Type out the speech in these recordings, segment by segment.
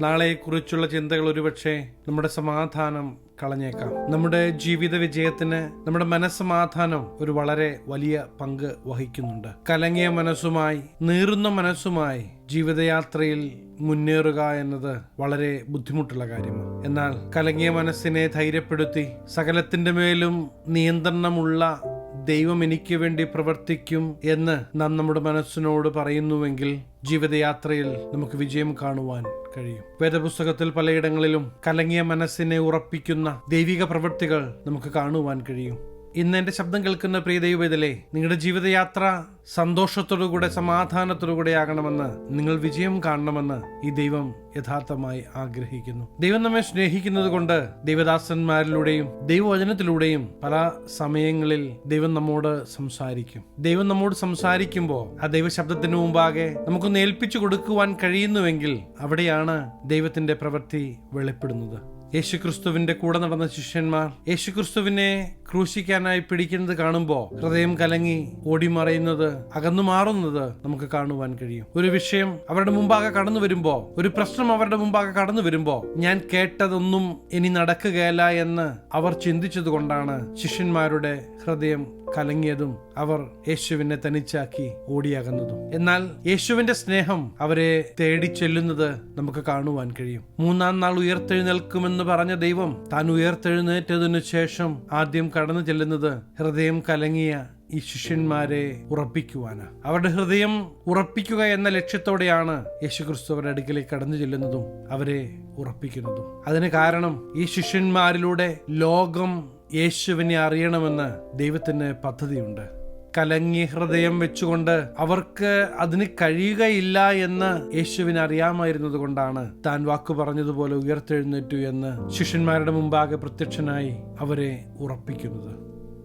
നാളെക്കുറിച്ചുള്ള ചിന്തകൾ ഒരുപക്ഷെ നമ്മുടെ സമാധാനം കളഞ്ഞേക്കാം. നമ്മുടെ ജീവിത വിജയത്തിന് നമ്മുടെ മനസ്സമാധാനം ഒരു വളരെ വലിയ പങ്ക് വഹിക്കുന്നുണ്ട്. കലങ്ങിയ മനസ്സുമായി നീറുന്ന മനസ്സുമായി ജീവിതയാത്രയിൽ മുന്നേറുക എന്നത് വളരെ ബുദ്ധിമുട്ടുള്ള കാര്യമാണ്. എന്നാൽ കലങ്ങിയ മനസ്സിനെ ധൈര്യപ്പെടുത്തി സകലത്തിന്റെ മേലും നിയന്ത്രണമുള്ള ദൈവം എനിക്ക് വേണ്ടി പ്രവർത്തിക്കും എന്ന് നാം നമ്മുടെ മനസ്സിനോട് പറയുന്നുവെങ്കിൽ ജീവിതയാത്രയിൽ നമുക്ക് വിജയം കാണുവാൻ കഴിയും. വേദപുസ്തകത്തിൽ പലയിടങ്ങളിലും കലങ്ങിയ മനസ്സിനെ ഉറപ്പിക്കുന്ന ദൈവിക പ്രവൃത്തികൾ നമുക്ക് കാണുവാൻ കഴിയും. ഇന്ന് എന്റെ ശബ്ദം കേൾക്കുന്ന പ്രിയ ദൈവവേദലേ നിങ്ങളുടെ ജീവിതയാത്ര സന്തോഷത്തോടുകൂടെ സമാധാനത്തോടുകൂടെ ആകണമെന്ന് നിങ്ങൾ വിജയം കാണണമെന്ന് ഈ ദൈവം യഥാർത്ഥമായി ആഗ്രഹിക്കുന്നു. ദൈവം നമ്മെ സ്നേഹിക്കുന്നത് കൊണ്ട് ദൈവദാസന്മാരിലൂടെയും ദൈവവചനത്തിലൂടെയും പല സമയങ്ങളിൽ ദൈവം നമ്മോട് സംസാരിക്കും. ദൈവം നമ്മോട് സംസാരിക്കുമ്പോൾ ആ ദൈവശബ്ദത്തിന് മുമ്പാകെ നമുക്കൊന്ന് ഏൽപ്പിച്ചു കൊടുക്കുവാൻ കഴിയുന്നുവെങ്കിൽ അവിടെയാണ് ദൈവത്തിന്റെ പ്രവൃത്തി വെളിപ്പെടുന്നത്. യേശുക്രിസ്തുവിന്റെ കൂടെ നടന്ന ശിഷ്യന്മാർ യേശുക്രിസ്തുവിനെ ക്രൂശിക്കാനായി പിടിക്കുന്നത് കാണുമ്പോൾ ഹൃദയം കലങ്ങി ഓടിമറയുന്നത് അകന്നു മാറുന്നത് നമുക്ക് കാണുവാൻ കഴിയും. ഒരു വിഷയം അവരുടെ മുമ്പാകെ കടന്നു വരുമ്പോൾ ഒരു പ്രശ്നം അവരുടെ മുമ്പാകെ കടന്നു വരുമ്പോൾ ഞാൻ കേട്ടതൊന്നും ഇനി നടക്കുകയല്ല എന്ന് അവർ ചിന്തിച്ചതുകൊണ്ടാണ് ശിഷ്യന്മാരുടെ ഹൃദയം കലങ്ങിയതും അവർ യേശുവിനെ തനിച്ചാക്കി ഓടിയാകുന്നതും. എന്നാൽ യേശുവിന്റെ സ്നേഹം അവരെ തേടി ചെല്ലുന്നത് നമുക്ക് കാണുവാൻ കഴിയും. മൂന്നാം നാൾ ഉയർത്തെഴുന്നേൽക്കുമെന്ന് പറഞ്ഞ ദൈവം താൻ ഉയർത്തെഴുന്നേറ്റതിനു ശേഷം ആദ്യം കടന്നു ചെല്ലുന്നത് ഹൃദയം കലങ്ങിയ ഈ ശിഷ്യന്മാരെ ഉറപ്പിക്കുവാനാണ്. അവരുടെ ഹൃദയം ഉറപ്പിക്കുക എന്ന ലക്ഷ്യത്തോടെയാണ് യേശുക്രിസ്തു അവരുടെ അടുക്കിലേക്ക് കടന്നു ചെല്ലുന്നതും അവരെ ഉറപ്പിക്കുന്നതും. അതിന് കാരണം ഈ ശിഷ്യന്മാരിലൂടെ ലോകം യേശുവിനെ അറിയണമെന്ന് ദൈവത്തിന് പദ്ധതിയുണ്ട്. കലങ്ങി ഹൃദയം വെച്ചുകൊണ്ട് അവർക്ക് അതിന് കഴിയുകയില്ല എന്ന് യേശുവിന് അറിയാമായിരുന്നത് കൊണ്ടാണ് താൻ വാക്കു പറഞ്ഞതുപോലെ ഉയർത്തെഴുന്നേറ്റു എന്ന് ശിഷ്യന്മാരുടെ മുമ്പാകെ പ്രത്യക്ഷനായി അവരെ ഉറപ്പിക്കുന്നത്.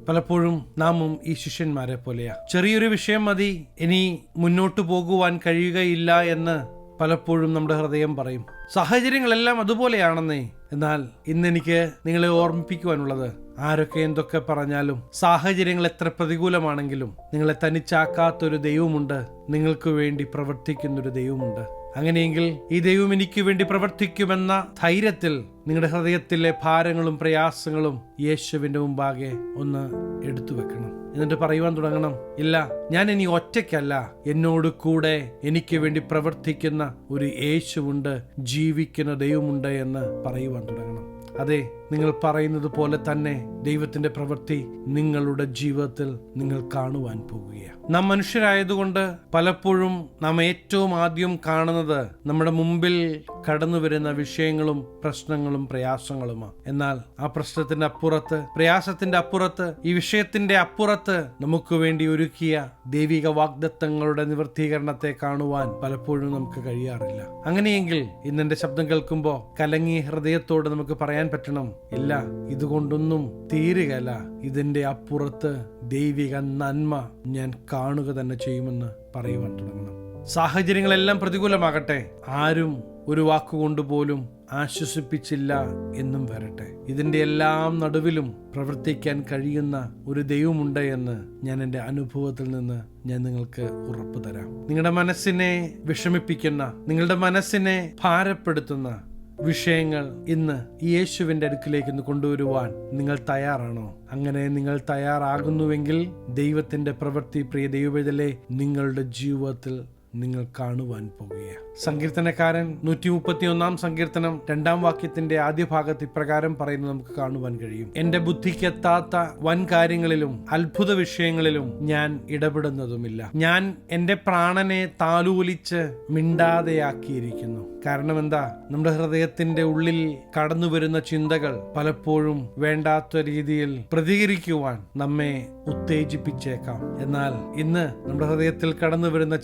പലപ്പോഴും നാമും ഈ ശിഷ്യന്മാരെ പോലെയാ. ചെറിയൊരു വിഷയം മതി ഇനി മുന്നോട്ട് പോകുവാൻ കഴിയുകയില്ല എന്ന് പലപ്പോഴും നമ്മുടെ ഹൃദയം പറയും. സാഹചര്യങ്ങളെല്ലാം അതുപോലെയാണെന്നേ എന്നാൽ ഇന്ന് എനിക്ക് നിങ്ങളെ ഓർമ്മിപ്പിക്കുവാനുള്ളത് ആരൊക്കെ എന്തൊക്കെ പറഞ്ഞാലും സാഹചര്യങ്ങൾ എത്ര പ്രതികൂലമാണെങ്കിലും നിങ്ങളെ തനിച്ചാക്കാത്തൊരു ദൈവമുണ്ട് നിങ്ങൾക്ക് വേണ്ടി പ്രവർത്തിക്കുന്നൊരു ദൈവമുണ്ട്. അങ്ങനെയെങ്കിൽ ഈ ദൈവം എനിക്ക് വേണ്ടി പ്രവർത്തിക്കുമെന്ന ധൈര്യത്തിൽ നിങ്ങളുടെ ഹൃദയത്തിലെ ഭാരങ്ങളും പ്രയാസങ്ങളും യേശുവിന്റെ മുമ്പാകെ ഒന്ന് എടുത്തു വെക്കണം എന്നിട്ട് പറയുവാൻ തുടങ്ങണം. ഇല്ല ഞാൻ ഇനി ഒറ്റയ്ക്കല്ല. എന്നോട് കൂടെ എനിക്ക് വേണ്ടി പ്രവർത്തിക്കുന്ന ഒരു യേശുവുണ്ട് ജീവിക്കുന്ന ദൈവമുണ്ട് എന്ന് പറയുവാൻ തുടങ്ങണം. അതെ നിങ്ങൾ പറയുന്നത് പോലെ തന്നെ ദൈവത്തിന്റെ പ്രവൃത്തി നിങ്ങളുടെ ജീവിതത്തിൽ നിങ്ങൾ കാണുവാൻ പോകുകയാണ്. നാം മനുഷ്യരായതുകൊണ്ട് പലപ്പോഴും നാം ഏറ്റവും ആദ്യം കാണുന്നത് നമ്മുടെ മുമ്പിൽ കടന്നു വരുന്ന വിഷയങ്ങളും പ്രശ്നങ്ങളും പ്രയാസങ്ങളുമാണ്. എന്നാൽ ആ പ്രശ്നത്തിന്റെ അപ്പുറത്ത് പ്രയാസത്തിന്റെ അപ്പുറത്ത് ഈ വിഷയത്തിന്റെ അപ്പുറത്ത് നമുക്ക് വേണ്ടി ഒരുക്കിയ ദൈവിക വാഗ്ദത്തങ്ങളുടെ നിവൃത്തീകരണത്തെ കാണുവാൻ പലപ്പോഴും നമുക്ക് കഴിയാറില്ല. അങ്ങനെയെങ്കിൽ ഇന്നെന്റെ ശബ്ദം കേൾക്കുമ്പോൾ കലങ്ങി ഹൃദയത്തോട് നമുക്ക് പറയാൻ പറ്റണം ഇല്ല ഇതുകൊണ്ടൊന്നും തീരുകയല്ല. ഇതിന്റെ അപ്പുറത്ത് ദൈവിക നന്മ ഞാൻ കാണുക തന്നെ ചെയ്യുമെന്ന് പറയുവാൻ തുടങ്ങണം. സാഹചര്യങ്ങളെല്ലാം പ്രതികൂലമാകട്ടെ. ആരും ഒരു വാക്കുകൊണ്ട് പോലും ആശ്വസിപ്പിച്ചില്ല എന്നും വരട്ടെ. ഇതിന്റെ എല്ലാം നടുവിലും പ്രവർത്തിക്കാൻ കഴിയുന്ന ഒരു ദൈവമുണ്ട് എന്ന് ഞാൻ എന്റെ അനുഭവത്തിൽ നിന്ന് ഞാൻ നിങ്ങൾക്ക് ഉറപ്പ് തരാം. നിങ്ങളുടെ മനസ്സിനെ വിഷമിപ്പിക്കുന്ന നിങ്ങളുടെ മനസ്സിനെ ഭാരപ്പെടുത്തുന്ന വിഷയങ്ങൾ ഇന്ന് യേശുവിന്റെ അടുക്കിലേക്ക് ഇന്ന് കൊണ്ടുവരുവാൻ നിങ്ങൾ തയ്യാറാണോ? അങ്ങനെ നിങ്ങൾ തയ്യാറാകുന്നുവെങ്കിൽ ദൈവത്തിന്റെ പ്രവൃത്തി പ്രിയ ദൈവവേദലെ നിങ്ങളുടെ ജീവിതത്തിൽ നിങ്ങൾ കാണുവാൻ പോകുകയാണ്. സങ്കീർത്തനക്കാരൻ നൂറ്റി മുപ്പത്തി ഒന്നാം സങ്കീർത്തനം രണ്ടാം വാക്യത്തിന്റെ ആദ്യ ഭാഗത്ത് ഇപ്രകാരം പറയുന്നത് നമുക്ക് കാണുവാൻ കഴിയും. എന്റെ ബുദ്ധിക്കെത്താത്ത വൻ കാര്യങ്ങളിലും അത്ഭുത വിഷയങ്ങളിലും ഞാൻ ഇടപെടുന്നതുമില്ല. ഞാൻ എന്റെ പ്രാണനെ താലൂലിച്ച് മിണ്ടാതെയാക്കിയിരിക്കുന്നു. കാരണം എന്താ നമ്മുടെ ഹൃദയത്തിന്റെ ഉള്ളിൽ കടന്നു വരുന്ന ചിന്തകൾ പലപ്പോഴും വേണ്ടാത്ത രീതിയിൽ പ്രതികരിക്കുവാൻ നമ്മെ ഉത്തേജിപ്പിച്ചേക്കാം. എന്നാൽ ഇന്ന് നമ്മുടെ ഹൃദയത്തിൽ കടന്നു വരുന്ന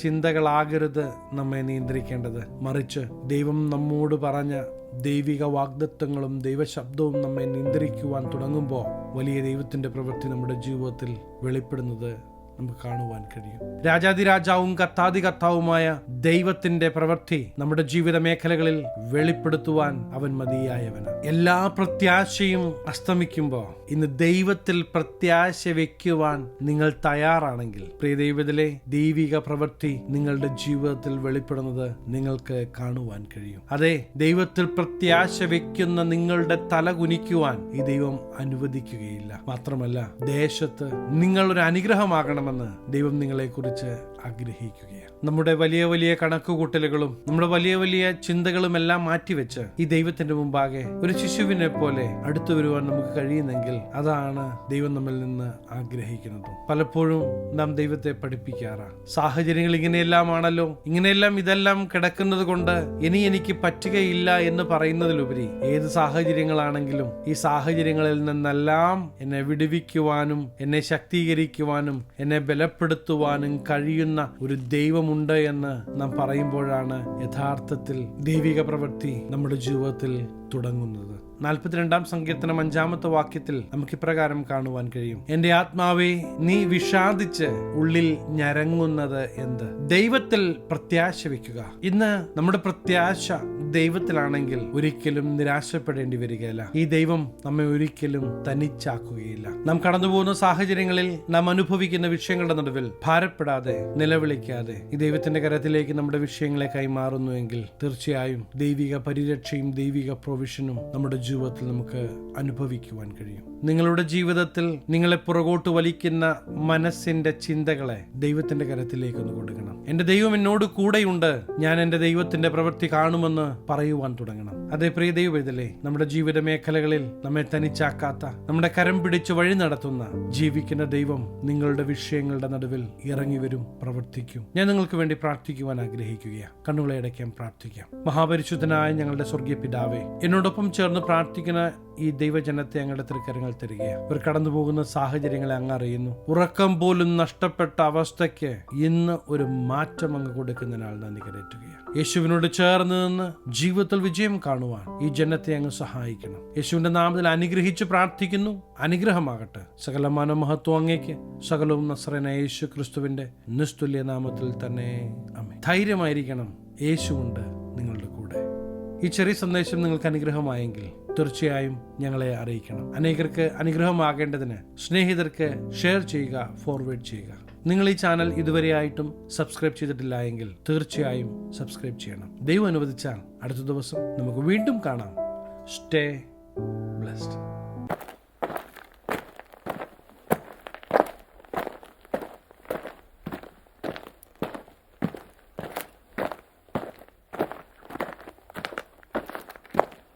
ചിന്തകളാകരുത് നമ്മെ നിയന്ത്രിക്കേണ്ടത്. മറിച്ച് ദൈവം നമ്മോട് പറഞ്ഞ ദൈവിക വാഗ്ദത്വങ്ങളും ദൈവശബ്ദവും നമ്മെ നിയന്ത്രിക്കുവാൻ തുടങ്ങുമ്പോൾ വലിയ ദൈവത്തിന്റെ പ്രവൃത്തി നമ്മുടെ ജീവിതത്തിൽ വെളിപ്പെടുന്നത് നമുക്ക് കാണുവാൻ കഴിയും. രാജാതിരാജാവും കത്താതി കത്താവുമായ ദൈവത്തിന്റെ പ്രവൃത്തി നമ്മുടെ ജീവിത മേഖലകളിൽ വെളിപ്പെടുത്തുവാൻ അവൻ മതിയായവന്. എല്ലാ പ്രത്യാശയും അസ്തമിക്കുമ്പോൾ ഇന്ന് ദൈവത്തിൽ പ്രത്യാശ വെക്കുവാൻ നിങ്ങൾ തയ്യാറാണെങ്കിൽ പ്രിയ ദൈവത്തിലെ ദൈവിക പ്രവൃത്തി നിങ്ങളുടെ ജീവിതത്തിൽ വെളിപ്പെടുന്നത് നിങ്ങൾക്ക് കാണുവാൻ കഴിയും. അതെ ദൈവത്തിൽ പ്രത്യാശ വെക്കുന്ന നിങ്ങളുടെ തല കുനിക്കുവാൻ ഈ ദൈവം അനുവദിക്കുകയില്ല. മാത്രമല്ല ദേശത്ത് നിങ്ങളൊരു ഒരു അനുഗ്രഹമാകണമെന്ന് ദൈവം നിങ്ങളെക്കുറിച്ച് ആഗ്രഹിക്കുകയാണ്. നമ്മുടെ വലിയ വലിയ കണക്കുകൂട്ടലുകളും നമ്മുടെ വലിയ വലിയ ചിന്തകളും എല്ലാം മാറ്റിവെച്ച് ഈ ദൈവത്തിന്റെ മുമ്പാകെ ഒരു ശിശുവിനെ പോലെ അടുത്തു വരുവാൻ നമുക്ക് കഴിയുന്നെങ്കിൽ അതാണ് ദൈവം നമ്മിൽ നിന്ന് ആഗ്രഹിക്കുന്നത്. പലപ്പോഴും നാം ദൈവത്തെ പഠിപ്പിക്കാറാണ് സാഹചര്യങ്ങൾ ഇങ്ങനെയെല്ലാമാണല്ലോ. ഇങ്ങനെയെല്ലാം ഇതെല്ലാം കിടക്കുന്നത് കൊണ്ട് ഇനി എനിക്ക് പറ്റുകയില്ല എന്ന് പറയുന്നതിലുപരി ഏത് സാഹചര്യങ്ങളാണെങ്കിലും ഈ സാഹചര്യങ്ങളിൽ നിന്നെല്ലാം എന്നെ വിടുവിക്കുവാനും എന്നെ ശക്തീകരിക്കുവാനും എന്നെ ബലപ്പെടുത്തുവാനും കഴിയുന്ന ഒരു ദൈവമുണ്ട് എന്ന് നാം പറയുമ്പോഴാണ് യഥാർത്ഥത്തിൽ ദൈവിക പ്രവൃത്തി നമ്മുടെ ജീവിതത്തിൽ തുടങ്ങുന്നത്. നാൽപ്പത്തിരണ്ടാം സങ്കീർത്തനം അഞ്ചാമത്തെ വാക്യത്തിൽ നമുക്ക് ഇപ്രകാരം കാണുവാൻ കഴിയും. എന്റെ ആത്മാവെ നീ വിഷാദിച്ച് ഉള്ളിൽ ഞരങ്ങുന്നത് എന്ത്? ദൈവത്തിൽ പ്രത്യാശ വെക്കുക ഇന്ന് നമ്മുടെ പ്രത്യാശ ദൈവത്തിലാണെങ്കിൽ ഒരിക്കലും നിരാശപ്പെടേണ്ടി വരികയില്ല. ഈ ദൈവം നമ്മെ ഒരിക്കലും തനിച്ചാക്കുകയില്ല. നാം കടന്നുപോകുന്ന സാഹചര്യങ്ങളിൽ നാം അനുഭവിക്കുന്ന വിഷയങ്ങളുടെ നടുവിൽ ഭാരപ്പെടാതെ നിലവിളിക്കാതെ ഈ ദൈവത്തിന്റെ കരത്തിലേക്ക് നമ്മുടെ വിഷയങ്ങളെ കൈമാറുന്നുവെങ്കിൽ തീർച്ചയായും ദൈവിക പരിരക്ഷയും ദൈവിക പ്രൊവിഷനും നമ്മുടെ ജീവിതത്തിൽ നമുക്ക് അനുഭവിക്കുവാൻ കഴിയും. നിങ്ങളുടെ ജീവിതത്തിൽ നിങ്ങളെ പുറകോട്ട് വലിക്കുന്ന മനസ്സിന്റെ ചിന്തകളെ ദൈവത്തിന്റെ കരത്തിലേക്ക് ഒന്ന് കൊടുക്കണം. എന്റെ ദൈവം എന്നോട് കൂടെയുണ്ട്. ഞാൻ എന്റെ ദൈവത്തിന്റെ പ്രവൃത്തി കാണുമെന്ന് പറയുവാൻ തുടങ്ങണം. അതേ പ്രിയ ദൈവത്തിലെ നമ്മുടെ ജീവിത മേഖലകളിൽ നമ്മെ തനിച്ചാക്കാത്ത നമ്മുടെ കരം പിടിച്ച് വഴി നടത്തുന്ന ജീവിക്കുന്ന ദൈവം നിങ്ങളുടെ വിഷയങ്ങളുടെ നടുവിൽ ഇറങ്ങി വരും പ്രവർത്തിക്കും. ഞാൻ നിങ്ങൾക്ക് വേണ്ടി പ്രാർത്ഥിക്കുവാൻ ആഗ്രഹിക്കുകയാണ് കണ്ണുകളെ അടയ്ക്കാൻ പ്രാർത്ഥിക്കാം. മഹാപരിശുദ്ധനായ ഞങ്ങളുടെ സ്വർഗീയ പിതാവേ എന്നോടൊപ്പം ചേർന്ന് പ്രാർത്ഥിക്കുന്ന ഈ ദൈവജനത്തെ ഞങ്ങളുടെ തൃക്കരങ്ങൾ തരികയാണ് ഇവർ കടന്നു പോകുന്ന സാഹചര്യങ്ങളെ അങ്ങ് അറിയുന്നു. ഉറക്കം പോലും നഷ്ടപ്പെട്ട അവസ്ഥയ്ക്ക് ഇന്ന് ഒരു മാറ്റം അങ്ങ് കൊടുക്കുന്നതിനാൽ നന്ദി കരയറ്റുകയാണ് യേശുവിനോട് ചേർന്ന് നിന്ന് ജീവിതത്തിൽ വിജയം കാണുവാൻ ഈ ജനത്തെ അങ്ങ് സഹായിക്കണം. യേശുവിന്റെ നാമത്തിൽ അനുഗ്രഹിച്ച് പ്രാർത്ഥിക്കുന്നു. അനുഗ്രഹമാകട്ടെ. സകല മനോമഹത്വം അങ്ങേക്ക്. സകലവും നസ്രന യേശു ക്രിസ്തുവിന്റെ നിസ്തുല്യ നാമത്തിൽ തന്നെ. അമ്മ ധൈര്യമായിരിക്കണം. യേശുവുണ്ട് നിങ്ങളുടെ കൂടെ. ഈ ചെറിയ സന്ദേശം നിങ്ങൾക്ക് അനുഗ്രഹമായെങ്കിൽ തീർച്ചയായും ഞങ്ങളെ അറിയിക്കണം. അനേകർക്ക് അനുഗ്രഹമാകേണ്ടതിന് സ്നേഹിതർക്ക് ഷെയർ ചെയ്യുക ഫോർവേഡ് ചെയ്യുക. നിങ്ങൾ ഈ ചാനൽ ഇതുവരെയായിട്ടും സബ്സ്ക്രൈബ് ചെയ്തിട്ടില്ല എങ്കിൽ തീർച്ചയായും സബ്സ്ക്രൈബ് ചെയ്യണം. ദൈവം അനുവദിച്ചാൽ അടുത്ത ദിവസം നമുക്ക് വീണ്ടും കാണാം. Stay blessed